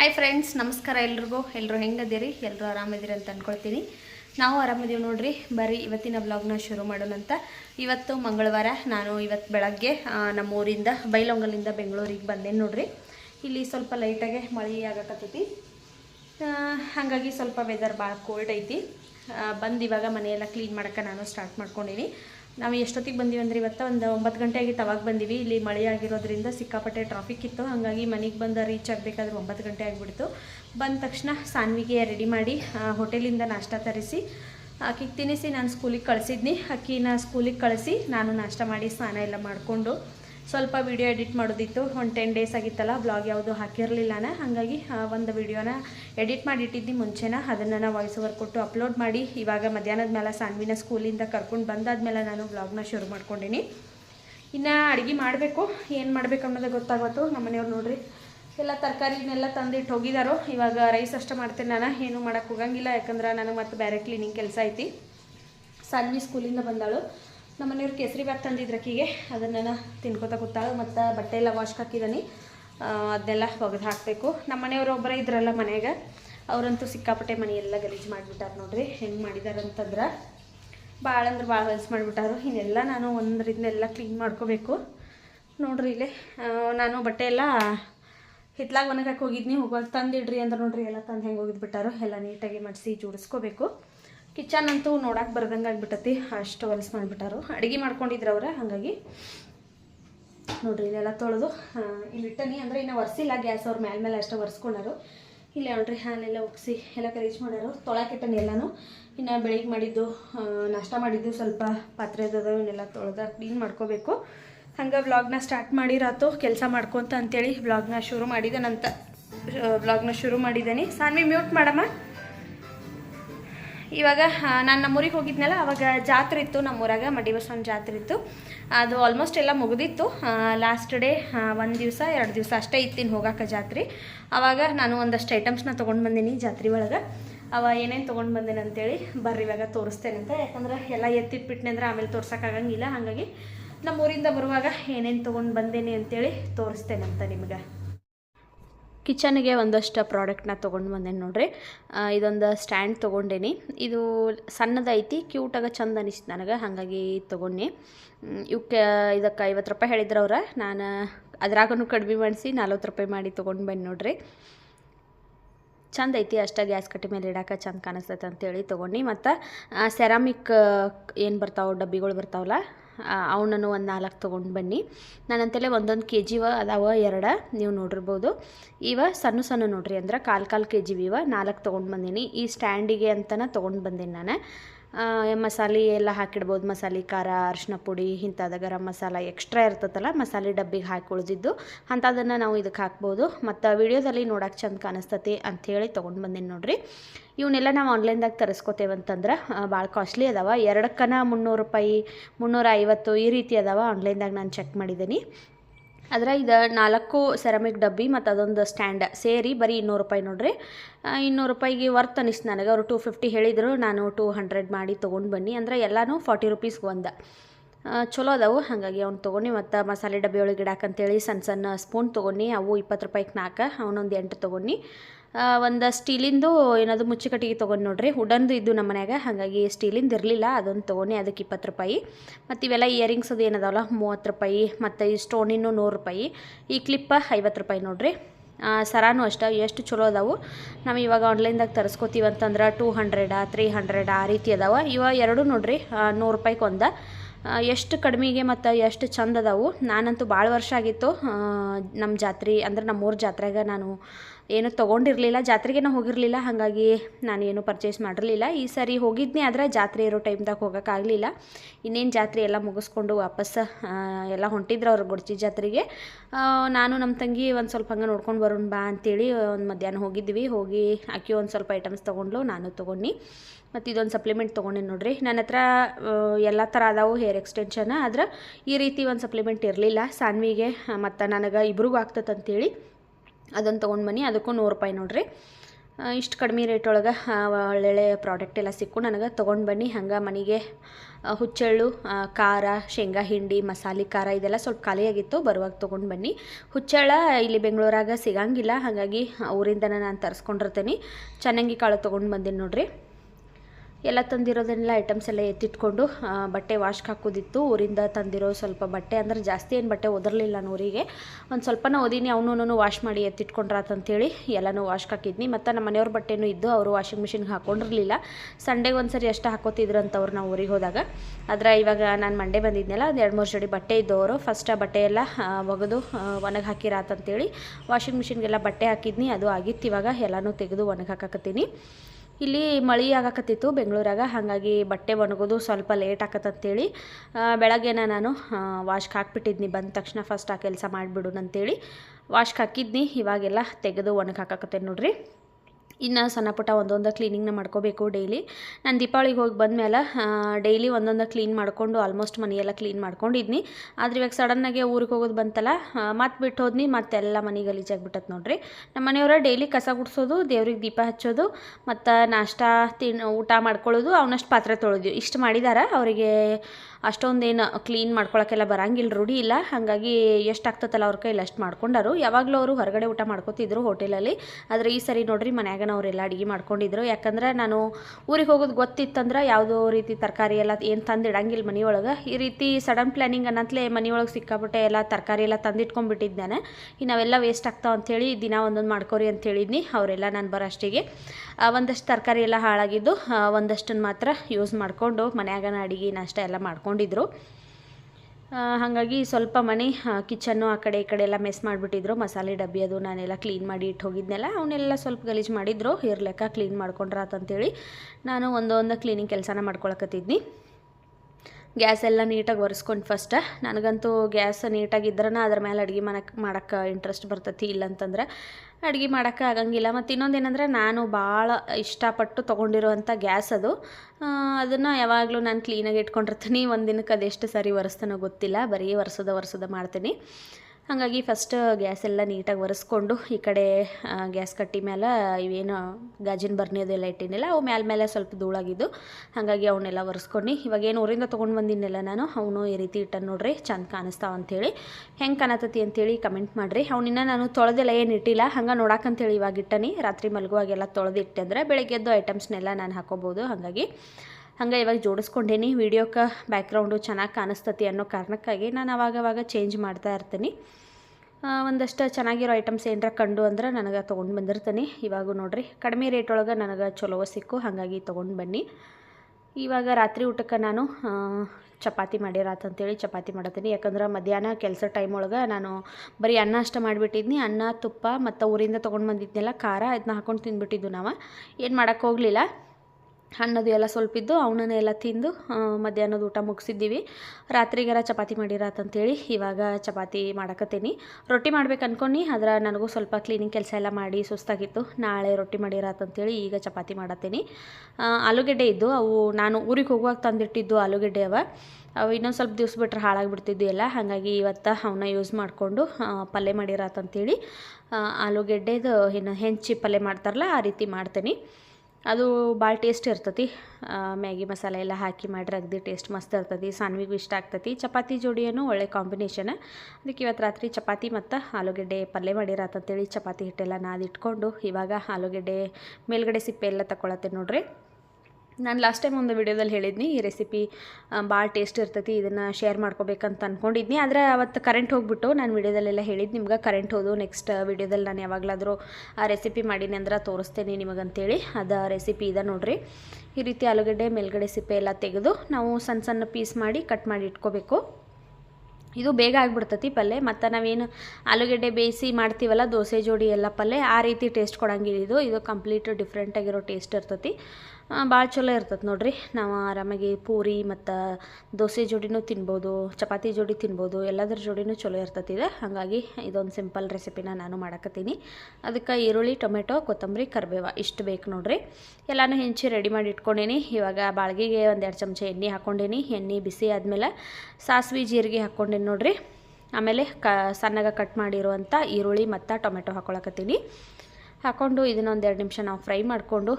Hi friends ನಮಸ್ಕಾರ ಎಲ್ರಿಗೂ. ಎಲ್ಲರೂ ಹೆಂಗದಿರಿ? ಎಲ್ಲರೂ ಆರಾಮಿದ್ದೀರಿ ಅಂತ ಅಂದ್ಕೊಳ್ತೀನಿ ನಾವು ಆರಾಮಿದ್ದೀವಿ ನೋಡ್ರಿ. ಬರೀ ಇವತ್ತಿನ ಬ್ಲಾಗ್ನ ಶುರು ಮಾಡೋಣ ಅಂತ. ಇವತ್ತು ಮಂಗಳವಾರ. ನಾನು ಇವತ್ತು ಬೆಳಗ್ಗೆ ನಮ್ಮ ಊರಿಂದ ಬೈಲೊಂಗಲಿಂದ ಬೆಂಗಳೂರಿಗೆ ಬಂದೇನು ನೋಡ್ರಿ. ಇಲ್ಲಿ ಸ್ವಲ್ಪ ಲೈಟಾಗೆ ಮಳೆ ಆಗಕತ್ತೈತಿ. ಹಾಗಾಗಿ ಸ್ವಲ್ಪ ವೆದರ್ ಭಾಳ ಕೋಲ್ಡ್ ಐತಿ. ಬಂದು ಇವಾಗ ಮನೆಯೆಲ್ಲ ಕ್ಲೀನ್ ಮಾಡೋಕ್ಕೆ ನಾನು ಸ್ಟಾರ್ಟ್ ಮಾಡ್ಕೊಂಡೀನಿ. ನಾವು ಎಷ್ಟೊತ್ತಿಗೆ ಬಂದೀವಿ ಅಂದರೆ ಇವತ್ತು ಒಂದು ಒಂಬತ್ತು ಗಂಟೆ ಆಗಿತ್ತು ಅವಾಗ ಬಂದೀವಿ. ಇಲ್ಲಿ ಮಳೆ ಆಗಿರೋದ್ರಿಂದ ಸಿಕ್ಕಾಪಟ್ಟೆ ಟ್ರಾಫಿಕ್ ಇತ್ತು. ಹಾಗಾಗಿ ಮನೆಗೆ ಬಂದು ರೀಚ್ ಆಗಬೇಕಾದ್ರೆ ಒಂಬತ್ತು ಗಂಟೆ ಆಗಿಬಿಡ್ತು. ಬಂದ ತಕ್ಷಣ ಸಾನ್ವಿಗೆ ರೆಡಿ ಮಾಡಿ ಹೋಟೆಲಿಂದ ನಾಷ್ಟ ತರಿಸಿ, ಆಕಿಗೆ ತಿನ್ನಿಸಿ ನಾನು ಸ್ಕೂಲಿಗೆ ಕಳಿಸಿದ್ನಿ. ಅಕ್ಕಿನ ಸ್ಕೂಲಿಗೆ ಕಳಿಸಿ ನಾನು ನಾಷ್ಟ ಮಾಡಿ ಸ್ನಾನ ಎಲ್ಲ ಮಾಡಿಕೊಂಡು ಸ್ವಲ್ಪ ವಿಡಿಯೋ ಎಡಿಟ್ ಮಾಡೋದಿತ್ತು. ಒಂದು ಟೆನ್ ಡೇಸ್ ಆಗಿತ್ತಲ್ಲ ಬ್ಲಾಗ್ ಯಾವುದು ಹಾಕಿರಲಿಲ್ಲ ನಾ ಹಾಗಾಗಿ ಒಂದು ವಿಡಿಯೋನ ಎಡಿಟ್ ಮಾಡಿ ಇಟ್ಟಿದ್ದಿ ಮುಂಚೆನ. ಅದನ್ನು ನಾನು ವಾಯ್ಸ್ ಓವರ್ ಕೊಟ್ಟು ಅಪ್ಲೋಡ್ ಮಾಡಿ, ಇವಾಗ ಮಧ್ಯಾಹ್ನದ ಮೇಲೆ ಸಾನ್ವಿನ ಸ್ಕೂಲಿಂದ ಕರ್ಕೊಂಡು ಬಂದಾದ್ಮೇಲೆ ನಾನು ಬ್ಲಾಗ್ನ ಶುರು ಮಾಡ್ಕೊಂಡಿನಿ. ಇನ್ನು ಅಡುಗೆ ಮಾಡಬೇಕು. ಏನು ಮಾಡಬೇಕು ಅನ್ನೋದು ನಮ್ಮ ಮನೆಯವ್ರು ನೋಡ್ರಿ, ಎಲ್ಲ ತರಕಾರಿನೆಲ್ಲ ತಂದಿಟ್ಟು ಹೋಗಿದಾರೋ. ಇವಾಗ ರೈಸ್ ಅಷ್ಟೇ ಮಾಡ್ತೇನೆ ನಾನು. ಏನು ಮಾಡೋಕ್ಕೆ ಹೋಗಂಗಿಲ್ಲ. ಯಾಕಂದ್ರೆ ನನಗೆ ಮತ್ತೆ ಬೇರೆ ಕ್ಲೀನಿಂಗ್ ಕೆಲಸ ಐತಿ. ಸಾನ್ವಿ ಸ್ಕೂಲಿಂದ ಬಂದಾಳು. ನಮ್ಮ ಮನೆಯವ್ರು ಕೇಸರಿ ಬ್ಯಾಗ್ ತಂದಿದ್ರು ಆಕಿಗೆ ಅದನ್ನು ನಾನು ತಿನ್ಕೋತ ಕೂತಾಳು. ಮತ್ತು ಬಟ್ಟೆ ಎಲ್ಲ ವಾಶ್ಗೆ ಹಾಕಿದ್ದೀನಿ ಅದನ್ನೆಲ್ಲ ಒಗೆದು ಹಾಕಬೇಕು. ನಮ್ಮ ಮನೆಯವರು ಒಬ್ಬರೇ ಇದ್ರಲ್ಲ ಮನೆಗೆ ಅವರಂತೂ ಸಿಕ್ಕಾಪಟ್ಟೆ ಮನೆ ಎಲ್ಲ ಗಲೀಜು ಮಾಡಿಬಿಟ್ಟಾರೆ ನೋಡಿರಿ. ಹೆಂಗೆ ಮಾಡಿದಾರಂತಂದ್ರೆ ಭಾಳ ಅಂದ್ರೆ ಭಾಳ ಹೊಲ್ಸ್ ಮಾಡಿಬಿಟ್ಟಾರು. ಇನ್ನೆಲ್ಲ ನಾನು ಒಂದರಿಂದೆಲ್ಲ ಕ್ಲೀನ್ ಮಾಡ್ಕೋಬೇಕು. ನೋಡ್ರಿ ಇಲ್ಲೇ. ನಾನು ಬಟ್ಟೆ ಎಲ್ಲ ಹಿತ್ಲಾಗ ಒಣಗಾಕೆ ಹೋಗಿದ್ನಿ. ಹೋಗುವಾಗ ತಂದಿಡ್ರಿ ಅಂದ್ರೆ ನೋಡ್ರಿ ಎಲ್ಲ ತಂದು ಹೆಂಗೆ ಹೋಗಿದ್ಬಿಟ್ಟಾರು ಎಲ್ಲ ನೀಟಾಗಿ ಮಡಿಸಿ ಜೋಡಿಸ್ಕೋಬೇಕು. ಕಿಚನ್ ಅಂತೂ ನೋಡಕ್ಕೆ ಬರ್ದಂಗೆ ಆಗ್ಬಿಟ್ಟತಿ. ಅಷ್ಟು ಹೊಲಸು ಮಾಡಿಬಿಟ್ಟಾರು. ಅಡುಗೆ ಮಾಡ್ಕೊಂಡಿದ್ರು ಅವ್ರ, ಹಾಗಾಗಿ. ನೋಡ್ರಿ, ಇಲ್ಲೆಲ್ಲ ತೊಳೆದು ಇಲ್ಲಿ ಇಟ್ಟನಿ. ಅಂದರೆ ಇನ್ನು ಒರೆಸಿಲ್ಲ ಗ್ಯಾಸ್ ಅವ್ರ ಮೇಲೆ ಮೇಲೆ ಅಷ್ಟೇ ಒರೆಸ್ಕೊಂಡಾರು. ಇಲ್ಲ ನೋಡ್ರಿ ಹಾಲೆಲ್ಲ ಉಗ್ಸಿ ಎಲ್ಲ ಕರೀಚ್ ಮಾಡ್ಯಾರು. ತೊಳಕಿಟ್ಟನಿ ಎಲ್ಲನೂ. ಇನ್ನು ಬೆಳಿಗ್ಗೆ ಮಾಡಿದ್ದು ನಾಷ್ಟ ಮಾಡಿದ್ದು ಸ್ವಲ್ಪ ಪಾತ್ರೆ ಅದಾವ ಇವನ್ನೆಲ್ಲ ತೊಳೆದ ಕ್ಲೀನ್ ಮಾಡ್ಕೋಬೇಕು. ಹಂಗೆ ವ್ಲಾಗ್ನ ಸ್ಟಾರ್ಟ್ ಮಾಡಿರಾತು. ಕೆಲಸ ಮಾಡ್ಕೊತ ಅಂತೇಳಿ ವ್ಲಾಗ್ನ ಶುರು ಮಾಡಿದನಂತ ವ್ಲಾಗ್ನ ಶುರು ಮಾಡಿದ್ದೀನಿ ಸಾನ್ವಿ ಮ್ಯೂಟ್ ಮಾಡಮ್ಮ. ಇವಾಗ ನಾನು ನಮ್ಮೂರಿಗೆ ಹೋಗಿದ್ನಲ್ಲ, ಅವಾಗ ಜಾತ್ರೆ ಇತ್ತು ನಮ್ಮೂರಾಗ ಮಡಿ ಜಾತ್ರೆ ಇತ್ತು. ಅದು ಆಲ್ಮೋಸ್ಟ್ ಎಲ್ಲ ಮುಗಿದಿತ್ತು. ಲಾಸ್ಟ್ ಡೇ ಒಂದು ದಿವಸ, ಎರಡು ದಿವಸ ಅಷ್ಟೇ ಇತ್ತೀನಿ ಹೋಗಾಕ ಜಾತ್ರೆ. ಆವಾಗ ನಾನು ಒಂದಷ್ಟು ಐಟಮ್ಸ್ನ ತೊಗೊಂಡು ಬಂದೀನಿ ಜಾತ್ರೆ ಒಳಗೆ. ಅವ ಏನೇನು ತೊಗೊಂಡು ಬಂದೇನೆ ಅಂತೇಳಿ ಬರ್ರಿ ಇವಾಗ ತೋರಿಸ್ತೇನೆ ಅಂತ. ಯಾಕಂದ್ರೆ ಎಲ್ಲ ಎತ್ತಿಟ್ಬಿಟ್ನೆ ಅಂದ್ರೆ ಆಮೇಲೆ ತೋರ್ಸೋಕ್ಕಾಗಂಗಿಲ್ಲ ಹಾಗಾಗಿ ನಮ್ಮ ಊರಿಂದ ಬರುವಾಗ ಏನೇನು ತೊಗೊಂಡು ಬಂದೇನೆ ಅಂತೇಳಿ ಅಂತ ನಿಮ್ಗೆ. ಕಿಚನ್ಗೆ ಒಂದಷ್ಟು ಪ್ರಾಡಕ್ಟ್ನ ತೊಗೊಂಡು ಬಂದೇನೆ ನೋಡ್ರಿ. ಇದೊಂದು ಸ್ಟ್ಯಾಂಡ್ ತೊಗೊಂಡೇನಿ. ಇದು ಸಣ್ಣದೈತಿ, ಕ್ಯೂಟಾಗ ಚಂದ ಅನಿಸ್ತು ನನಗೆ, ಹಾಗಾಗಿ ತೊಗೊಂಡೆ ಇವಕ್ಕೆ ಇದಕ್ಕೆ ಐವತ್ತು ರೂಪಾಯಿ ಹೇಳಿದ್ರು ಅವ್ರ ನಾನು ಅದ್ರಾಗೂ ಕಡಿಮೆ ಮಾಡಿಸಿ ನಲ್ವತ್ತು ರೂಪಾಯಿ ಮಾಡಿ ತೊಗೊಂಡು ಬನ್ನಿ ನೋಡ್ರಿ. ಚಂದ ಐತಿ ಅಷ್ಟೇ ಗ್ಯಾಸ್ ಕಟ್ಟಿ ಮೇಲೆ ಇಡಾಕ ಚಂದ ಕಾಣಿಸ್ತೈತೆ ಅಂತೇಳಿ ತೊಗೊಂಡು ಮತ್ತು ಸೆರಾಮಿಕ್ ಏನು ಬರ್ತಾವೆ, ಡಬ್ಬಿಗಳು ಬರ್ತಾವಲ್ಲ ಅವನನ್ನು ಒಂದು ನಾಲ್ಕು ತೊಗೊಂಡು ಬನ್ನಿ. ನಾನಂತಲೇ ಒಂದೊಂದು ಕೆ ಜಿವ ಅದಾವ, ಎರಡು. ನೀವು ನೋಡಿರ್ಬೋದು. ಇವ ಸಣ್ಣ ಸಣ್ಣ ನೋಡ್ರಿ ಅಂದ್ರೆ ಕಾಲು ಕಾಲು ಕೆ ಜಿ ಇವ ನಾಲ್ಕು ತೊಗೊಂಡು ಬಂದೀನಿ. ಈ ಸ್ಟ್ಯಾಂಡಿಗೆ ಅಂತಲೇ ತೊಗೊಂಡು ಬಂದೀನಿ ನಾನು. ಮಸಾಲೆ ಎಲ್ಲ ಹಾಕಿಡ್ಬೋದು. ಮಸಾಲೆ ಖಾರ ಅರಿಶಿನ ಪುಡಿ, ಇಂಥದ್ದು ಗರಂ ಮಸಾಲ ಎಕ್ಸ್ಟ್ರಾ ಇರ್ತದಲ್ಲ, ಮಸಾಲೆ ಡಬ್ಬಿಗೆ ಹಾಕಿ ಉಳಿದಿದ್ದು ಅಂಥದನ್ನು ನಾವು ಇದಕ್ಕೆ ಹಾಕ್ಬೋದು. ಮತ್ತು ವಿಡಿಯೋದಲ್ಲಿ ನೋಡೋಕೆ ಚಂದ ಕಾಣಿಸ್ತತಿ ಅಂಥೇಳಿ ತೊಗೊಂಡು ಬಂದೀನಿ ನೋಡಿರಿ. ಇವನ್ನೆಲ್ಲ ನಾವು ಆನ್ಲೈನ್ದಾಗ ತರಿಸ್ಕೋತೇವೆ ಅಂತಂದ್ರೆ ಭಾಳ ಕಾಸ್ಟ್ಲಿ ಅದಾವ. ಎರಡಕ್ಕನ ಮುನ್ನೂರು ರೂಪಾಯಿ ಮುನ್ನೂರ ಐವತ್ತು ಈ ರೀತಿ ಅದಾವ. ಆನ್ಲೈನ್ದಾಗ ನಾನು ಚೆಕ್ ಮಾಡಿದ್ದೀನಿ ಅದ್ರ ಇದು ನಾಲ್ಕು ಸೆರಾಮಿಕ್ ಡಬ್ಬಿ ಮತ್ತು ಅದೊಂದು ಸ್ಟ್ಯಾಂಡ್ ಸೇರಿ ಬರೀ ಇನ್ನೂರು ರೂಪಾಯಿ ನೋಡ್ರಿ. ಇನ್ನೂರು ರೂಪಾಯಿಗೆ ವರ್ತ್ ಅನಿಸ್ತು ನನಗೆ. ಅವರು ಟೂ ಫಿಫ್ಟಿ ಹೇಳಿದರು, ನಾನು ಟೂ ಹಂಡ್ರೆಡ್ ಮಾಡಿ ತೊಗೊಂಡು ಬನ್ನಿ. ಅಂದರೆ ಎಲ್ಲನೂ ಫಾರ್ಟಿ ರುಪೀಸ್ಗೆ ಒಂದು. ಚಲೋ ಅದಾವು. ಹಾಗಾಗಿ ಅವ್ನು ತೊಗೊಂಡು ಮತ್ತು ಮಸಾಲೆ ಡಬ್ಬಿ ಒಳಗೆ ಇಡಾಕಂತೇಳಿ ಸಣ್ಣ ಸಣ್ಣ ಸ್ಪೂನ್ ತೊಗೊಂಡು, ಅವು ಇಪ್ಪತ್ತು ರೂಪಾಯಿಗೆ ನಾಲ್ಕು ಅವನೊಂದು ಎಂಟು ತೊಗೊಂಡು. ಒಂದು ಸ್ಟೀಲಿಂದು ಏನದು ಮುಚ್ಚುಕಟ್ಟಿಗೆ ತೊಗೊಂಡು ನೋಡ್ರಿ. ವುಡನ್ದು ಇದ್ದು ನಮ್ಮ ಮನ್ಯಾಗ. ಹಾಗಾಗಿ ಸ್ಟೀಲಿಂದು ಇರಲಿಲ್ಲ. ಅದೊಂದು ತೊಗೊಂಡು. ಅದಕ್ಕೆ ಇಪ್ಪತ್ತು ರೂಪಾಯಿ. ಮತ್ತು ಇವೆಲ್ಲ ಇಯರಿಂಗ್ಸ್ ಅದು ಏನದವಲ್ಲ? ಮೂವತ್ತು ರೂಪಾಯಿ. ಮತ್ತು ಈ ಸ್ಟೋನಿನ್ನು ನೂರು ರೂಪಾಯಿ. ಈ ಕ್ಲಿಪ್ಪ ಐವತ್ತು ರೂಪಾಯಿ ನೋಡ್ರಿ. ಸರಾನು ಅಷ್ಟೇ. ಎಷ್ಟು ಚಲೋ ಅದಾವು. ನಾವು ಇವಾಗ ಆನ್ಲೈನ್ದಾಗ ತರಿಸ್ಕೋತೀವಿ ಅಂತಂದ್ರೆ ಟೂ ಹಂಡ್ರೆಡ ತ್ರೀ ಹಂಡ್ರೆಡ್ ಆ ರೀತಿ ಅದಾವ. ಇವ ಎರಡು ನೋಡ್ರಿ. ನೂರು ರೂಪಾಯಿಗೆ ಒಂದು. ಎಷ್ಟು ಕಡಿಮೆಗೆ ಮತ್ತು ಎಷ್ಟು ಚಂದ ಅದಾವು. ನಾನಂತೂ ಭಾಳ ವರ್ಷ ಆಗಿತ್ತು. ನಮ್ಮ ಜಾತ್ರೆ, ಅಂದ್ರೆ ನಮ್ಮೂರ ಜಾತ್ರೆಗೆ ನಾನು ಏನು ತೊಗೊಂಡಿರಲಿಲ್ಲ ಜಾತ್ರೆಗೆ ಹೋಗಿರಲಿಲ್ಲ, ಹಾಗಾಗಿ ನಾನು ಏನು ಪರ್ಚೇಸ್ ಮಾಡಿರಲಿಲ್ಲ. ಈ ಸರಿ ಹೋಗಿದ್ನಿ, ಆದರೆ ಜಾತ್ರೆ ಇರೋ ಟೈಮ್ದಾಗ ಹೋಗೋಕ್ಕಾಗಲಿಲ್ಲ. ಇನ್ನೇನು ಜಾತ್ರೆ ಎಲ್ಲ ಮುಗಿಸ್ಕೊಂಡು ವಾಪಸ್ ಎಲ್ಲ ಹೊಂಟಿದ್ರು ಅವ್ರು ಗುಡ್ಚಿ ಜಾತ್ರೆಗೆ. ನಾನು ನಮ್ಮ ತಂಗಿ ಒಂದು ಸ್ವಲ್ಪ ಹಂಗೆ ನೋಡ್ಕೊಂಡು ಬರೋಣ ಬಾ ಅಂತೇಳಿ ಒಂದು ಮಧ್ಯಾಹ್ನ ಹೋಗಿದ್ವಿ. ಹೋಗಿ ಅಕ್ಕಿ ಒಂದು ಸ್ವಲ್ಪ ಐಟಮ್ಸ್ ತೊಗೊಂಡ್ಲು, ನಾನು ತೊಗೊಂಡು ಮತ್ತು ಇದೊಂದು ಸಪ್ಲಿಮೆಂಟ್ ತೊಗೊಂಡೆ ನೋಡ್ರಿ. ನನ್ನ ಹತ್ರ ಎಲ್ಲ ಥರ ಅದಾವು ಹೇರ್ ಎಕ್ಸ್ಟೆನ್ಷನ್ ಆದ್ರೆ ಈ ರೀತಿ ಒಂದು ಸಪ್ಲಿಮೆಂಟ್ ಇರಲಿಲ್ಲ. ಸಾನ್ವಿಗೆ, ಮತ್ತು ನನಗೆ ಇಬ್ರಿಗೂ ಆಗ್ತದೆ ಅಂತೇಳಿ. ಅದನ್ನು ತೊಗೊಂಡು ಬನ್ನಿ. ಅದಕ್ಕೂ ನೂರು ರೂಪಾಯಿ ನೋಡಿರಿ ಇಷ್ಟು ಕಡಿಮೆ ರೇಟ್ ಒಳಗೆ ಒಳ್ಳೊಳ್ಳೆ ಪ್ರಾಡಕ್ಟ್ ಎಲ್ಲ ಸಿಕ್ಕು. ನನಗೆ ತೊಗೊಂಡು ಬನ್ನಿ. ಹಂಗೆ ಮನೆಗೆ ಹುಚ್ಚೆಳ್ಳು ಖಾರ, ಶೇಂಗಾ, ಹಿಂಡಿ, ಮಸಾಲೆ, ಖಾರ ಇದೆಲ್ಲ ಸ್ವಲ್ಪ ಖಾಲಿಯಾಗಿತ್ತು ಬರುವಾಗ ತೊಗೊಂಡು ಬನ್ನಿ. ಹುಚ್ಚೆಳ್ಳ ಇಲ್ಲಿ ಬೆಂಗಳೂರಾಗ ಸಿಗಂಗಿಲ್ಲ. ಹಾಗಾಗಿ ಊರಿಂದನೇ ನಾನು ತರಿಸ್ಕೊಂಡಿರ್ತೀನಿ. ಚೆನ್ನಾಗಿ ಕಾಳು ತೊಗೊಂಡು ಬಂದೀನಿ ನೋಡ್ರಿ. ಎಲ್ಲ ತಂದಿರೋದನ್ನೆಲ್ಲ ಐಟಮ್ಸ್ ಎಲ್ಲ ಎತ್ತಿಟ್ಕೊಂಡು ಬಟ್ಟೆ ವಾಶ್ಗೆ ಹಾಕೋದಿತ್ತು. ಊರಿಂದ ತಂದಿರೋ ಸ್ವಲ್ಪ ಬಟ್ಟೆ, ಅಂದ್ರೆ ಜಾಸ್ತಿ ಏನು ಬಟ್ಟೆ ಒದರಲಿಲ್ಲ ಊರಿಗೆ. ಒಂದು ಸ್ವಲ್ಪನ ಓದೀನಿ ಅವನು ವಾಶ್ ಮಾಡಿ ಎತ್ತಿಟ್ಕೊಂಡ್ರಾತಂಥೇಳಿ ಎಲ್ಲನೂ ವಾಶ್ಗೆ ಹಾಕಿದ್ನಿ. ಮತ್ತು ನಮ್ಮ ಮನೆಯವ್ರ ಬಟ್ಟೆನೂ ಇದ್ದು ಅವರು ವಾಷಿಂಗ್ ಮಿಷಿನ್ಗೆ ಹಾಕೊಂಡಿರಲಿಲ್ಲ. ಸಂಡೆಗೆ ಒಂದು ಸರಿ ಅಷ್ಟು ಹಾಕೋತಿದ್ರಂಥವ್ರು ನಾವು ಊರಿಗೆ ಹೋದಾಗ. ಆದರೆ ಇವಾಗ ನಾನು ಮಂಡೆ ಬಂದಿದ್ನಲ್ಲ, ಒಂದು ಎರಡು ಮೂರು ಜೋಡಿ ಬಟ್ಟೆ ಇದ್ದವರು ಫಸ್ಟ್ ಆ ಬಟ್ಟೆ ಎಲ್ಲ ಒಗೆದು ಒಣಗಿ ಹಾಕಿರಾತಂತೇಳಿ. ವಾಷಿಂಗ್ ಮಿಷಿನ್ಗೆಲ್ಲ ಬಟ್ಟೆ ಹಾಕಿದ್ನಿ, ಅದು ಆಗಿತ್ತು ಇವಾಗ ಎಲ್ಲನೂ ತೆಗೆದು ಒಣಗಿ ಹಾಕಕತ್ತೀನಿ. ಇಲ್ಲಿ ಮಳೆ ಆಗಕತ್ತಿತ್ತು ಬೆಂಗಳೂರಾಗ, ಹಾಗಾಗಿ ಬಟ್ಟೆ ಒಣಗೋದು ಸ್ವಲ್ಪ ಲೇಟ್ ಆಗತ್ತಂತೇಳಿ ಬೆಳಗ್ಗೆನ ನಾನು ವಾಶ್ಗೆ ಹಾಕ್ಬಿಟ್ಟಿದ್ನಿ. ಬಂದ ತಕ್ಷಣ ಫಸ್ಟ್ ಆ ಕೆಲಸ ಮಾಡಿಬಿಡು ಅಂತೇಳಿ ವಾಶ್ಗೆ ಹಾಕಿದ್ನಿ. ಇವಾಗೆಲ್ಲ ತೆಗೆದು ಒಣಗಿ ಹಾಕಕತ್ತೇನೆ ನೋಡ್ರಿ. ಇನ್ನು ಸಣ್ಣ ಪುಟ್ಟ ಒಂದೊಂದು ಕ್ಲೀನಿಂಗ್ನ ಮಾಡ್ಕೋಬೇಕು ಡೈಲಿ ನಾನು ದೀಪಾವಳಿಗೆ ಹೋಗಿ ಬಂದಮೇಲೆ ಡೈಲಿ ಒಂದೊಂದು ಕ್ಲೀನ್ ಮಾಡಿಕೊಂಡು ಆಲ್ಮೋಸ್ಟ್ ಮನೆಯೆಲ್ಲ ಕ್ಲೀನ್ ಮಾಡ್ಕೊಂಡಿದ್ನಿ. ಆದ್ರೆ ಇವಾಗ ಸಡನ್ನಾಗೆ ಊರಿಗೆ ಹೋಗೋದು ಬಂತಲ್ಲ ಮತ್ತೆ ಬಿಟ್ಟು ಹೋದ್ನಿ ಮತ್ತೆಲ್ಲ ಮನೆ ಗಲೀಜಾಗ್ಬಿಟ್ಟತ್ ನೋಡ್ರಿ. ನಮ್ಮ ಮನೆಯವರ ಡೈಲಿ ಕಸ ಗುಡಿಸೋದು, ದೇವ್ರಿಗೆ ದೀಪ ಹಚ್ಚೋದು, ಮತ್ತು ನಾಷ್ಟ ತಿನ್, ಊಟ ಮಾಡ್ಕೊಳ್ಳೋದು ಅವನಷ್ಟು ಪಾತ್ರೆ ತೊಳೆದು ಇಷ್ಟು ಮಾಡಿದಾರ, ಅವರಿಗೆ ಅಷ್ಟೊಂದೇನು ಕ್ಲೀನ್ ಮಾಡ್ಕೊಳಕ್ಕೆಲ್ಲ ಬರಂಗಿಲ್ಲ, ರೂಢಿ ಇಲ್ಲ. ಹಾಗಾಗಿ ಎಷ್ಟು ಆಗ್ತದಲ್ಲ ಅವ್ರ ಕೈಲಿ ಅಷ್ಟು ಮಾಡ್ಕೊಂಡರು. ಯಾವಾಗಲೂ ಅವರು ಹೊರಗಡೆ ಊಟ ಮಾಡ್ಕೋತಿದ್ರು ಹೋಟೆಲಲ್ಲಿ. ಆದರೆ ಈ ಸರಿ ನೋಡ್ರಿ ಮನ್ಯಾಗನ ಅವರೆಲ್ಲ ಅಡುಗೆ ಮಾಡ್ಕೊಂಡಿದ್ರು. ಯಾಕಂದ್ರೆ ನಾನು ಊರಿಗೆ ಹೋಗೋದು ಗೊತ್ತಿತ್ತಂದ್ರೆ ಯಾವುದೋ ರೀತಿ ತರಕಾರಿ ಎಲ್ಲ ಏನು ತಂದಿಡಂಗಿಲ್ಲ ಮನೆಯೊಳಗೆ. ಈ ರೀತಿ ಸಡನ್ ಪ್ಲ್ಯಾನಿಂಗ್ ಅನ್ನತ್ಲೆ ಮನೆಯೊಳಗೆ ಸಿಕ್ಕಾಬಿಟ್ಟೆ ಎಲ್ಲ ತರಕಾರಿ ಎಲ್ಲ ತಂದಿಟ್ಕೊಂಡ್ಬಿಟ್ಟಿದ್ದೇನೆ ನಾನು ನಾವೆಲ್ಲ ವೇಸ್ಟ್ ಆಗ್ತಾವ ಅಂಥೇಳಿ ದಿನ ಒಂದೊಂದು ಮಾಡ್ಕೊರಿ ಅಂತ ಹೇಳಿದ್ನಿ ಅವರೆಲ್ಲ ನಾನು ಬರೋಷ್ಟಿಗೆ ಒಂದಷ್ಟು ತರಕಾರಿ ಎಲ್ಲ ಹಾಳಾಗಿದ್ದು ಒಂದಷ್ಟನ್ನು ಮಾತ್ರ ಯೂಸ್ ಮಾಡಿಕೊಂಡು ಮನ್ಯಾಗನ ಅಡುಗೆ, ನಾಷ್ಟ ಎಲ್ಲ ಮಾಡ್ಕೊಂಡಿದ್ರು ಆ, ಹಾಗಾಗಿ ಸ್ವಲ್ಪ ಮನೆ ಕಿಚನ್ನು ಆ ಕಡೆ ಈ ಕಡೆ ಎಲ್ಲ ಮೆಸ್ ಮಾಡಿಬಿಟ್ಟಿದ್ರು. ಮಸಾಲೆ ಡಬ್ಬಿ ಅದು ನಾನೆಲ್ಲ ಕ್ಲೀನ್ ಮಾಡಿ ಇಟ್ಟು ಹೋಗಿದ್ನೆಲ್ಲ ಅವನ್ನೆಲ್ಲ ಸ್ವಲ್ಪ ಗಲೀಜು ಮಾಡಿದ್ರು. ಇರ್ಲೆಕ್ಕ ಕ್ಲೀನ್ ಮಾಡ್ಕೊಂಡ್ರಾತಂತೇಳಿ ನಾನು ಒಂದೊಂದು ಕ್ಲೀನಿಂಗ್ ಕೆಲಸನ ಮಾಡ್ಕೊಳಕತ್ತಿದ್ನಿ. ಗ್ಯಾಸ್ ಎಲ್ಲ ನೀಟಾಗಿ ಒರೆಸ್ಕೊಂಡು ಫಸ್ಟ್ ನನಗಂತೂ ಗ್ಯಾಸ್ ನೀಟಾಗಿದ್ರನ ಅದ್ರ ಮೇಲೆ ಅಡುಗೆ ಮಾಡಕ್ಕೆ ಮಾಡೋಕ್ಕೆ ಇಂಟ್ರೆಸ್ಟ್ ಬರ್ತೈತಿ ಇಲ್ಲಂತಂದ್ರೆ ಅಡುಗೆ ಮಾಡೋಕ್ಕೆ ಆಗಂಗಿಲ್ಲ. ಮತ್ತು ಇನ್ನೊಂದೇನೆಂದ್ರೆ ನಾನು ಭಾಳ ಇಷ್ಟಪಟ್ಟು ತೊಗೊಂಡಿರುವಂಥ ಗ್ಯಾಸ್ ಅದು. ಅದನ್ನು ಯಾವಾಗಲೂ ನಾನು ಕ್ಲೀನಾಗಿ ಇಟ್ಕೊಂಡಿರ್ತೀನಿ. ಒಂದು ದಿನಕ್ಕೆ ಅದೆಷ್ಟು ಸರಿ ಒರೆಸ್ತಾನೋ ಗೊತ್ತಿಲ್ಲ. ಬರೀ ಒರೆಸೋದ ಒರೆಸೋದ ಮಾಡ್ತೀನಿ. ಹಾಗಾಗಿ ಫಸ್ಟ್ ಗ್ಯಾಸ್ ಎಲ್ಲ ನೀಟಾಗಿ ಒರೆಸ್ಕೊಂಡು ಈ ಕಡೆ ಗ್ಯಾಸ್ ಕಟ್ಟಿ ಮೇಲೆ ಇವೇನು ಗಾಜಿನ ಬರ್ನಿ ಅದೆಲ್ಲ ಇಟ್ಟಿನಿಲ್ಲ ಅವು ಮೇಲೆ ಮೇಲೆ ಸ್ವಲ್ಪ ಧೂಳಾಗಿದ್ದು, ಹಾಗಾಗಿ ಅವನ್ನೆಲ್ಲ ಒರೆಸ್ಕೊಂಡು, ಇವಾಗ ಏನು ಊರಿಂದ ತೊಗೊಂಡು ಬಂದಿನ್ನೆಲ್ಲ ನಾನು, ಅವನು ಈ ರೀತಿ ಇಟ್ಟ ನೋಡ್ರಿ, ಚಂದ ಕಾಣಿಸ್ತಾವ ಅಂಥೇಳಿ ಹೆಂಗೆ ಕಾಣತತಿ ಅಂತೇಳಿ ಕಮೆಂಟ್ ಮಾಡಿರಿ. ಅವನಿನ್ನ ನಾನು ತೊಳೆದೆಲ್ಲ ಏನು ಇಟ್ಟಿಲ್ಲ, ಹಂಗೆ ನೋಡಕ್ಕಂಥೇಳಿ ಇವಾಗ ಇಟ್ಟನಿ. ರಾತ್ರಿ ಮಲಗುವಾಗೆಲ್ಲ ತೊಳೆದಿಟ್ಟೆ ಅಂದರೆ ಬೆಳಗ್ಗೆ ಎದ್ದು ಐಟಮ್ಸ್ನೆಲ್ಲ ನಾನು ಹಾಕೋಬೋದು, ಹಾಗಾಗಿ. ಹಂಗೆ ಇವಾಗ ಜೋಡಿಸ್ಕೊಂಡೇನಿ. ವೀಡಿಯೋಕ್ಕೆ ಬ್ಯಾಕ್ಗ್ರೌಂಡು ಚೆನ್ನಾಗಿ ಕಾಣಿಸ್ತತಿ ಅನ್ನೋ ಕಾರಣಕ್ಕಾಗಿ ನಾನು ಅವಾಗವಾಗ ಚೇಂಜ್ ಮಾಡ್ತಾ ಇರ್ತೀನಿ. ಒಂದಷ್ಟು ಚೆನ್ನಾಗಿರೋ ಐಟಮ್ಸ್ ಏನಾರ ಕಂಡು ಅಂದ್ರೆ ನನಗೆ ತೊಗೊಂಡು ಬಂದಿರ್ತೀನಿ. ಇವಾಗ ನೋಡಿರಿ, ಕಡಿಮೆ ರೇಟ್ ಒಳಗೆ ನನಗೆ ಚಲೋ ಸಿಕ್ಕು, ಹಾಗಾಗಿ ತೊಗೊಂಡು ಬನ್ನಿ. ಇವಾಗ ರಾತ್ರಿ ಊಟಕ್ಕೆ ನಾನು ಚಪಾತಿ ಚಪಾತಿ ಮಾಡಿರಾತಂತೇಳಿ ಚಪಾತಿ ಮಾಡತ್ತೀನಿ ಯಾಕಂದ್ರೆ ಮಧ್ಯಾಹ್ನ ಕೆಲಸ ಟೈಮ್ ಒಳಗೆ ನಾನು ಬರೀ ಅನ್ನ ಅಷ್ಟು ಮಾಡಿಬಿಟ್ಟಿದ್ನಿ. ಅನ್ನ, ತುಪ್ಪ ಮತ್ತು ಊರಿಂದ ತೊಗೊಂಡು ಬಂದಿದ್ನೆಲ್ಲ ಖಾರ ಅದನ್ನ ಹಾಕೊಂಡು ತಿಂದ್ಬಿಟ್ಟಿದ್ದು ನಾವು. ಏನು ಮಾಡೋಕ್ಕೆ ಹೋಗಲಿಲ್ಲ. ಹಣ್ಣದು ಎಲ್ಲ ಸ್ವಲ್ಪ ಇದ್ದು ಅವನನ್ನ ಎಲ್ಲ ತಿಂದು ಮಧ್ಯಾಹ್ನದ ಊಟ ಮುಗಿಸಿದ್ದೀವಿ. ರಾತ್ರಿಗೆಲ್ಲ ಚಪಾತಿ ಮಾಡಿರತ್ತಂತೇಳಿ ಇವಾಗ ಚಪಾತಿ ಮಾಡಕತ್ತೀನಿ. ರೊಟ್ಟಿ ಮಾಡ್ಬೇಕು ಅನ್ಕೊಂಡು, ಆದ್ರೆ ನನಗೂ ಸ್ವಲ್ಪ ಕ್ಲೀನಿಂಗ್ ಕೆಲಸ ಎಲ್ಲ ಮಾಡಿ ಸುಸ್ತಾಗಿತ್ತು. ನಾಳೆ ರೊಟ್ಟಿ ಮಾಡಿರಾತಂತೇಳಿ ಈಗ ಚಪಾತಿ ಮಾಡತ್ತೀನಿ. ಆಲೂಗೆಡ್ಡೆ ಇದ್ದು, ಅವು ನಾನು ಊರಿಗೆ ಹೋಗುವಾಗ ತಂದಿಟ್ಟಿದ್ದು ಆಲೂಗೆಡ್ಡೆ ಅವ. ಅವು ಇನ್ನೊಂದು ಸ್ವಲ್ಪ ದಿವ್ಸ ಬಿಟ್ರೆ ಹಾಳಾಗಿಬಿಡ್ತಿದ್ದು ಎಲ್ಲ. ಹಾಗಾಗಿ ಇವತ್ತು ಅವನ್ನ ಯೂಸ್ ಮಾಡಿಕೊಂಡು ಪಲ್ಯ ಮಾಡಿರತ್ತಂತೇಳಿ ಆಲೂಗೆಡ್ಡೆದು ಏನು ಹೆಂಚಿ ಪಲ್ಯ ಮಾಡ್ತಾರಲ್ಲ, ಆ ರೀತಿ ಮಾಡ್ತೀನಿ. ಅದು ಭಾಳ ಟೇಸ್ಟ್ ಇರ್ತತಿ. ಮ್ಯಾಗಿ ಮಸಾಲೆ ಎಲ್ಲ ಹಾಕಿ ಮಾಡ್ರೆ ಅಗದಿ ಟೇಸ್ಟ್ ಮಸ್ತ್ ಇರ್ತತಿ, ಸಾನ್ವಿಗೂ ಇಷ್ಟ ಆಗ್ತತಿ. ಚಪಾತಿ ಜೋಡಿಯೂ ಒಳ್ಳೆ ಕಾಂಬಿನೇಷನ್ ಅದಕ್ಕೆ ಇವತ್ತು ರಾತ್ರಿ ಚಪಾತಿ ಮತ್ತು ಆಲೂಗೆಡ್ಡೆ ಪಲ್ಯ ಮಾಡಿರಾತಂತೇಳಿ ಚಪಾತಿ ಹಿಟ್ಟೆಲ್ಲ ನಾದಿಟ್ಕೊಂಡು ಇವಾಗ ಆಲೂಗೆಡ್ಡೆ ಮೇಲ್ಗಡೆ ಸಿಪ್ಪೆ ಎಲ್ಲ ತಗೊಳತ್ತೆ ನೋಡ್ರಿ. ನಾನು ಲಾಸ್ಟ್ ಟೈಮ್ ಒಂದು ವಿಡಿಯೋದಲ್ಲಿ ಹೇಳಿದ್ನಿ, ಈ ರೆಸಿಪಿ ಭಾಳ ಟೇಸ್ಟ್ ಇರ್ತೈತಿ, ಇದನ್ನು ಶೇರ್ ಮಾಡ್ಕೋಬೇಕಂತ ಅಂದ್ಕೊಂಡಿದ್ನಿ ಆದರೆ ಅವತ್ತು ಕರೆಂಟ್ ಹೋಗ್ಬಿಟ್ಟು ನಾನು ವಿಡಿಯೋದಲ್ಲೆಲ್ಲ ಹೇಳಿದ್ದು ನಿಮ್ಗೆ ಕರೆಂಟ್ ಹೋದು ನೆಕ್ಸ್ಟ್ ವಿಡಿಯೋದಲ್ಲಿ ನಾನು ಯಾವಾಗಲಾದರೂ ಆ ರೆಸಿಪಿ ಮಾಡೀನಿ ಅಂದ್ರೆ ತೋರಿಸ್ತೇನೆ ನಿಮಗಂತೇಳಿ. ಅದು ರೆಸಿಪಿ ಇದೆ ನೋಡಿರಿ. ಈ ರೀತಿ ಆಲೂಗಡ್ಡೆ, ಮೇಲ್ಗಡೆ ಸಿಪ್ಪೆ ಎಲ್ಲ ತೆಗೆದು ನಾವು ಸಣ್ಣ ಸಣ್ಣ ಪೀಸ್ ಮಾಡಿ ಕಟ್ ಮಾಡಿ ಇಟ್ಕೋಬೇಕು. ಇದು ಬೇಗ ಆಗಿಬಿಡ್ತೈತಿ ಪಲ್ಯ ಮತ್ತು ನಾವೇನು ಆಲೂಗಡ್ಡೆ ಬೇಯಿಸಿ ಮಾಡ್ತೀವಲ್ಲ, ದೋಸೆ ಜೋಡಿ ಎಲ್ಲ ಪಲ್ಯ ಆ ರೀತಿ ಟೇಸ್ಟ್ ಕೊಡಂಗಿಲ್ಲ ಇದು. ಇದು ಕಂಪ್ಲೀಟ್ ಡಿಫ್ರೆಂಟಾಗಿರೋ ಟೇಸ್ಟ್ ಇರ್ತೈತಿ. ಭಾಳ ಚಲೋ ಇರ್ತದೆ ನೋಡ್ರಿ. ನಾವು ಆರಾಮಾಗಿ ಪೂರಿ ಮತ್ತು ದೋಸೆ ಜೋಡಿನೂ ತಿನ್ಬೋದು, ಚಪಾತಿ ಜೋಡಿ ತಿನ್ಬೋದು, ಎಲ್ಲದ್ರ ಜೋಡಿನೂ ಚಲೋ ಇರ್ತೈತಿ ಇದು ಹಾಗಾಗಿ ಇದೊಂದು ಸಿಂಪಲ್ ರೆಸಿಪಿನ ನಾನು ಮಾಡಕತ್ತೀನಿ. ಅದಕ್ಕೆ ಈರುಳ್ಳಿ, ಟೊಮೆಟೊ, ಕೊತ್ತಂಬರಿ, ಕರಿಬೇವ ಇಷ್ಟು ಬೇಕು ನೋಡ್ರಿ. ಎಲ್ಲನೂ ಹೆಂಚಿ ರೆಡಿ ಮಾಡಿ ಇಟ್ಕೊಂಡೇನಿ. ಇವಾಗ ಬಾಳ್ಗಿಗೆ ಒಂದೆರಡು ಚಮಚ ಎಣ್ಣೆ ಹಾಕ್ಕೊಂಡೇನಿ ಎಣ್ಣೆ ಬಿಸಿ ಆದಮೇಲೆ ಸಾಸಿವೆ, ಜೀರಿಗೆ ಹಾಕ್ಕೊಂಡೇನಿ ನೋಡ್ರಿ. ಆಮೇಲೆ ಕ, ಸಣ್ಣಗೆ ಕಟ್ ಮಾಡಿರುವಂಥ ಈರುಳ್ಳಿ ಮತ್ತು ಟೊಮೆಟೊ ಹಾಕ್ಕೊಳಕತ್ತೀನಿ ಹಾಕ್ಕೊಂಡು ಇದನ್ನೊಂದು ಎರಡು ನಿಮಿಷ ನಾವು ಫ್ರೈ ಮಾಡಿಕೊಂಡು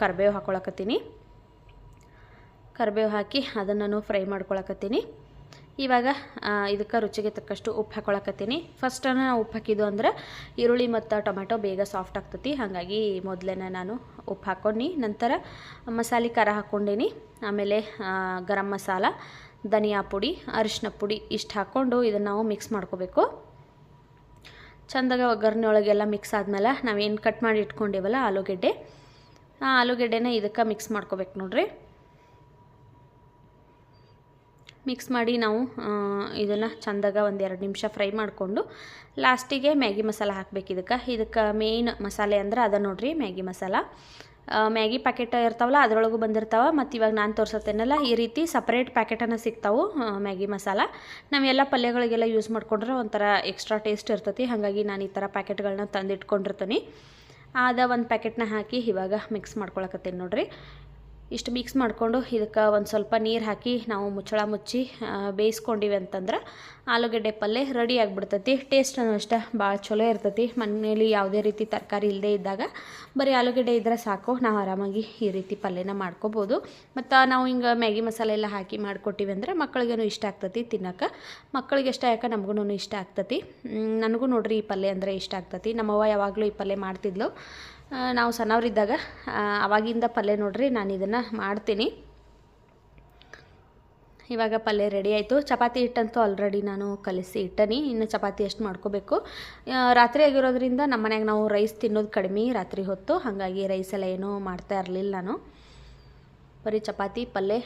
ಕರಿಬೇವು ಹಾಕ್ಕೊಳಕತ್ತೀನಿ ಕರಿಬೇವು ಹಾಕಿ ಅದನ್ನು ಫ್ರೈ ಮಾಡ್ಕೊಳಕತ್ತೀನಿ. ಇವಾಗ ಇದಕ್ಕೆ ರುಚಿಗೆ ತಕ್ಕಷ್ಟು ಉಪ್ಪು ಹಾಕ್ಕೊಳಕತ್ತೀನಿ ನಾನು ಉಪ್ಪು ಹಾಕಿದ್ದು ಅಂದ್ರೆ ಈರುಳ್ಳಿ ಮತ್ತು ಟೊಮೆಟೊ ಬೇಗ ಸಾಫ್ಟ್ ಆಗ್ತತಿ, ಹಾಗಾಗಿ ಮೊದಲೇ ನಾನು ಉಪ್ಪು ಹಾಕ್ಕೊಂಡು ನಂತರ ಮಸಾಲೆ ಖಾರ ಹಾಕ್ಕೊಂಡೀನಿ ಆಮೇಲೆ ಗರಂ ಮಸಾಲ, ಧನಿಯಾ ಪುಡಿ ಅರಿಶಿನ ಪುಡಿ ಇಷ್ಟು ಹಾಕ್ಕೊಂಡು ಇದನ್ನು ನಾವು ಮಿಕ್ಸ್ ಮಾಡ್ಕೋಬೇಕು. ಚಂದಾಗ ಒಗ್ಗರಣೆ ಒಳಗೆಲ್ಲ ಮಿಕ್ಸ್ ಆದಮೇಲೆ ನಾವೇನು ಕಟ್ ಮಾಡಿ ಇಟ್ಕೊಂಡಿವಲ್ಲ ಆಲೂಗೆಡ್ಡೆ, ಆ ಆಲೂಗೆಡ್ಡೆನ ಇದಕ್ಕೆ ಮಿಕ್ಸ್ ಮಾಡ್ಕೋಬೇಕು ನೋಡ್ರಿ. ಮಿಕ್ಸ್ ಮಾಡಿ ನಾವು ಇದನ್ನು ಚಂದಾಗ ಒಂದು ಎರಡು ನಿಮಿಷ ಫ್ರೈ ಮಾಡಿಕೊಂಡು ಲಾಸ್ಟಿಗೆ ಮ್ಯಾಗಿ ಮಸಾಲ ಹಾಕ್ಬೇಕು ಇದಕ್ಕೆ. ಇದಕ್ಕೆ ಮೇಯ್ನ್ ಮಸಾಲೆ ಅಂದ್ರೆ ಅದ ನೋಡ್ರಿ, ಮ್ಯಾಗಿ ಮಸಾಲ. ಮ್ಯಾಗಿ ಪ್ಯಾಕೆಟ್ ಇರ್ತಾವಲ್ಲ, ಅದರೊಳಗೂ ಬಂದಿರ್ತಾವೆ. ಮತ್ತು ಇವಾಗ ನಾನು ತೋರಿಸತ್ತೇನಲ್ಲ, ಈ ರೀತಿ ಸಪ್ರೇಟ್ ಪ್ಯಾಕೆಟನ್ನು ಸಿಗ್ತಾವೆ ಮ್ಯಾಗಿ ಮಸಾಲ. ನಾವೆಲ್ಲ ಪಲ್ಯಗಳಿಗೆಲ್ಲ ಯೂಸ್ ಮಾಡಿಕೊಂಡ್ರೆ ಒಂಥರ ಎಕ್ಸ್ಟ್ರಾ ಟೇಸ್ಟ್ ಇರ್ತೈತಿ. ಹಾಗಾಗಿ ನಾನು ಈ ಥರ ಪ್ಯಾಕೆಟ್ಗಳನ್ನ ತಂದಿಟ್ಕೊಂಡಿರ್ತೀನಿ. ಆದ ಒಂದು ಪ್ಯಾಕೆಟ್ನ ಹಾಕಿ ಇವಾಗ ಮಿಕ್ಸ್ ಮಾಡ್ಕೊಳಕತ್ತೀನಿ ನೋಡ್ರಿ. ಇಷ್ಟು ಮಿಕ್ಸ್ ಮಾಡಿಕೊಂಡು ಇದಕ್ಕೆ ಒಂದು ಸ್ವಲ್ಪ ನೀರು ಹಾಕಿ ನಾವು ಮುಚ್ಚಳ ಮುಚ್ಚಿ ಬೇಯಿಸ್ಕೊಂಡಿವಿ ಅಂತಂದ್ರೆ ಆಲೂಗಡ್ಡೆ ಪಲ್ಯ ರೆಡಿ ಆಗಿಬಿಡ್ತೈತಿ. ಟೇಸ್ಟನ್ನು ಅಷ್ಟೆ ಭಾಳ ಚಲೋ ಇರ್ತೈತಿ. ಮನೆಯಲ್ಲಿ ಯಾವುದೇ ರೀತಿ ತರಕಾರಿ ಇಲ್ಲದೇ ಇದ್ದಾಗ ಬರೀ ಆಲೂಗಡ್ಡೆ ಇದ್ದರೆ ಸಾಕು. ನಾವು ಆರಾಮಾಗಿ ಈ ರೀತಿ ಪಲ್ಯನ ಮಾಡ್ಕೋಬೋದು. ಮತ್ತು ನಾವು ಹಿಂಗೆ ಮ್ಯಾಗಿ ಮಸಾಲೆ ಎಲ್ಲ ಹಾಕಿ ಮಾಡಿಕೊಟ್ಟಿವಿ ಅಂದರೆ ಮಕ್ಕಳಿಗೇನು ಇಷ್ಟ ಆಗ್ತೈತಿ ತಿನ್ನೋಕೆ ಮಕ್ಕಳಿಗೆ ಇಷ್ಟ ಯಾಕೆ ನಮಗೂ ಇಷ್ಟ ಆಗ್ತೈತಿ. ನನಗೂ ನೋಡ್ರಿ ಈ ಪಲ್ಯ ಅಂದರೆ ಇಷ್ಟ ಆಗ್ತೈತಿ. ನಮ್ಮವ್ವ ಯಾವಾಗಲೂ ಈ ಪಲ್ಯ ಮಾಡ್ತಿದ್ಲು. ನಾವು ಸಣ್ಣವರಿದ್ದಾಗ ಅವಾಗಿಂದ ಪಲ್ಯ ನೋಡ್ರಿ, ನಾನು ಇದನ್ನು ಮಾಡ್ತೀನಿ. ಇವಾಗ ಪಲ್ಯ ರೆಡಿ ಆಯಿತು. ಚಪಾತಿ ಹಿಟ್ಟಂತೂ ಆಲ್ರೆಡಿ ನಾನು ಕಲಿಸಿ ಇಟ್ಟನಿ. ಇನ್ನು ಚಪಾತಿ ಎಷ್ಟು ಮಾಡ್ಕೋಬೇಕು. ರಾತ್ರಿ ಆಗಿರೋದ್ರಿಂದ ನಮ್ಮ ಮನೆಯಾಗ ನಾವು ರೈಸ್ ತಿನ್ನೋದು ಕಡಿಮೆ ರಾತ್ರಿ ಹೊತ್ತು. ಹಾಗಾಗಿ ರೈಸ್ ಎಲ್ಲ ಏನೂ ಮಾಡ್ತಾ ಇರಲಿಲ್ಲ ನಾನು. ಬರೀ ಚಪಾತಿ, ಪಲ್ಯ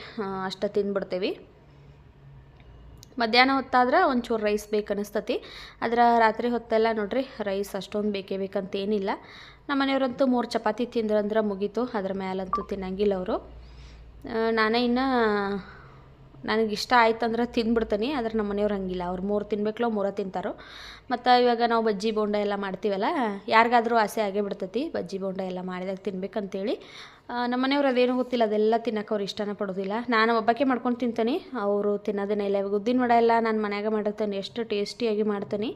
ಅಷ್ಟೇ ತಿಂದು ತಿಂದ್ಬಿಡ್ತೇವೆ. ಮಧ್ಯಾಹ್ನ ಹೊತ್ತಾದ್ರೆ ಒಂಚೂರು ರೈಸ್ ಬೇಕು ಅನಿಸ್ತತಿ ಆದ್ರೆ ರಾತ್ರಿ ಹೊತ್ತೆಲ್ಲ ನೋಡ್ರಿ, ರೈಸ್ ಅಷ್ಟೊಂದು ಬೇಕೇ ಬೇಕಂತ ಏನಿಲ್ಲ ನಮ್ಮ ಮನೆಯವರಂತೂ ಮೂರು ಚಪಾತಿ ತಿಂದ್ರಂದ್ರೆ ಮುಗೀತು, ಅದ್ರ ಮೇಲಂತೂ ತಿನ್ನಂಗಿಲ್ಲ ಅವರು. ನಾನೇ ಇನ್ನು ನನಗೆ ಇಷ್ಟ ಆಯ್ತಂದ್ರೆ ತಿಂದ್ಬಿಡ್ತೀನಿ, ಆದ್ರೆ ನಮ್ಮ ಮನೆಯವ್ರು ಹಂಗಿಲ್ಲ. ಅವ್ರು ಮೂರು ತಿನ್ಬೇಕಲೋ ಮೂರ ತಿಂತಾರೋ. ಮತ್ತು ಇವಾಗ ನಾವು ಬಜ್ಜಿ ಬೋಂಡ ಎಲ್ಲ ಮಾಡ್ತೀವಲ್ಲ, ಯಾರಿಗಾದರೂ ಆಸೆ ಆಗೇ ಬಿಡ್ತೈತಿ, ಬಜ್ಜಿ ಬೋಂಡ ಎಲ್ಲ ಮಾಡಿದಾಗ ತಿನ್ಬೇಕಂತೇಳಿ. ನಮ್ಮ ಮನೆಯವ್ರು ಅದೇನೂ ಗೊತ್ತಿಲ್ಲ, ಅದೆಲ್ಲ ತಿನ್ನೋಕೆ ಅವ್ರು ಇಷ್ಟನೇ ಪಡೋದಿಲ್ಲ. ನಾನು ಒಬ್ಬಕ್ಕೆ ಮಾಡ್ಕೊಂಡು ತಿಂತೀನಿ, ಅವರು ತಿನ್ನೋದೇನೇ ಇಲ್ಲ. ಇವಾಗ ಉದ್ದಿನ ವಡೆ ಎಲ್ಲ ನಾನು ಮನ್ಯಾಗ ಮಾಡಿರ್ತೇನೆ, ಎಷ್ಟು ಟೇಸ್ಟಿಯಾಗಿ ಮಾಡ್ತೀನಿ.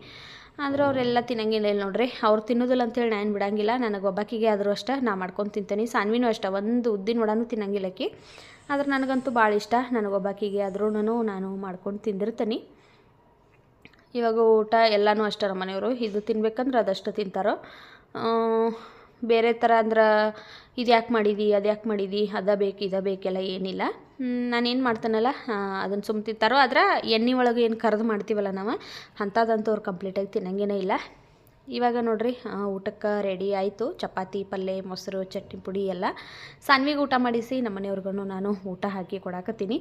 ಆದ್ರೆ ಅವರೆಲ್ಲ ತಿನ್ನಂಗಿಲ್ಲ. ಇಲ್ಲ ನೋಡ್ರಿ, ಅವ್ರು ತಿನ್ನೋದಿಲ್ಲ ಅಂತೇಳಿ ನಾನು ಬಿಡಂಗಿಲ್ಲ. ನನಗೆ ಒಬ್ಬಕ್ಕಿಗೆ ಆದರೂ ಅಷ್ಟೇ, ನಾ ಮಾಡ್ಕೊಂಡು ತಿಂತೀನಿ. ಸಾನ್ವಿನೂ ಅಷ್ಟೇ, ಒಂದು ಉದ್ದಿನ ವಡಾನು ತಿನ್ನಂಗಿಲ್ಲ ಆಕಿ. ಆದ್ರೆ ನನಗಂತೂ ಭಾಳ ಇಷ್ಟ. ನನಗೊಬ್ಬಾಕಿಗೆ ಅದ್ರೂ ನಾನು ಮಾಡ್ಕೊಂಡು ತಿಂದಿರ್ತೀನಿ. ಇವಾಗ ಊಟ ಎಲ್ಲನೂ ಅಷ್ಟರ ಮನೆಯವರು. ಇದು ತಿನ್ಬೇಕಂದ್ರೆ ಅದಷ್ಟು ತಿಂತಾರೋ. ಬೇರೆ ಥರ ಅಂದ್ರೆ ಇದು ಯಾಕೆ ಮಾಡಿದಿ, ಅದು ಯಾಕೆ ಮಾಡಿದಿ, ಅದ ಬೇಕು, ಇದ ಬೇಕೆಲ್ಲ ಏನಿಲ್ಲ. ನಾನೇನು ಮಾಡ್ತಾನಲ್ಲ ಅದನ್ನು ಸುಮ್ಮ ತಿಂತಾರೋ ಆದ್ರೆ ಎಣ್ಣೆ ಒಳಗೆ ಏನು ಕರೆದು ಮಾಡ್ತೀವಲ್ಲ ನಾವು ಅಂಥದ್ದಂತೂ ಅವ್ರು ಕಂಪ್ಲೀಟಾಗಿ ತಿನ್ನಂಗೇನೇ ಇಲ್ಲ. ಇವಾಗ ನೋಡ್ರಿ ಊಟಕ್ಕೆ ರೆಡಿ ಆಯಿತು. ಚಪಾತಿ ಪಲ್ಯ ಮೊಸರು, ಚಟ್ನಿ ಪುಡಿ ಎಲ್ಲ ಸಾನ್ವಿಗೆ ಊಟ ಮಾಡಿಸಿ ನಮ್ಮ ಮನೆಯವ್ರಿಗೂ ನಾನು ಊಟ ಹಾಕಿ ಕೊಡಾಕತ್ತೀನಿ.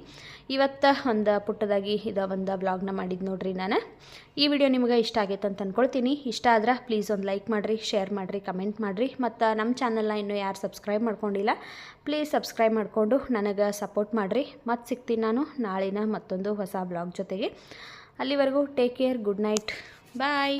ಇವತ್ತು ಒಂದು ಪುಟ್ಟದಾಗಿ ಇದು ಒಂದು ಬ್ಲಾಗ್ನ ಮಾಡಿದ್ದು ನೋಡ್ರಿ ನಾನು. ಈ ವಿಡಿಯೋ ನಿಮ್ಗೆ ಇಷ್ಟ ಆಗೈತೆ ಅಂತ ಅಂದ್ಕೊಳ್ತೀನಿ ಇಷ್ಟ ಆದ್ರೆ ಪ್ಲೀಸ್ ಒಂದು ಲೈಕ್ ಮಾಡಿರಿ ಶೇರ್ ಮಾಡಿರಿ ಕಮೆಂಟ್ ಮಾಡಿರಿ. ಮತ್ತು ನಮ್ಮ ಚಾನಲ್ನ ಇನ್ನೂ ಯಾರು ಸಬ್ಸ್ಕ್ರೈಬ್ ಮಾಡ್ಕೊಂಡಿಲ್ಲ ಪ್ಲೀಸ್ ಸಬ್ಸ್ಕ್ರೈಬ್ ಮಾಡಿಕೊಂಡು ನನಗೆ ಸಪೋರ್ಟ್ ಮಾಡಿರಿ. ಮತ್ತು ಸಿಗ್ತೀನಿ ನಾನು ನಾಳಿನ ಮತ್ತೊಂದು ಹೊಸ ಬ್ಲಾಗ್ ಜೊತೆಗೆ. ಅಲ್ಲಿವರೆಗೂ take care good night bye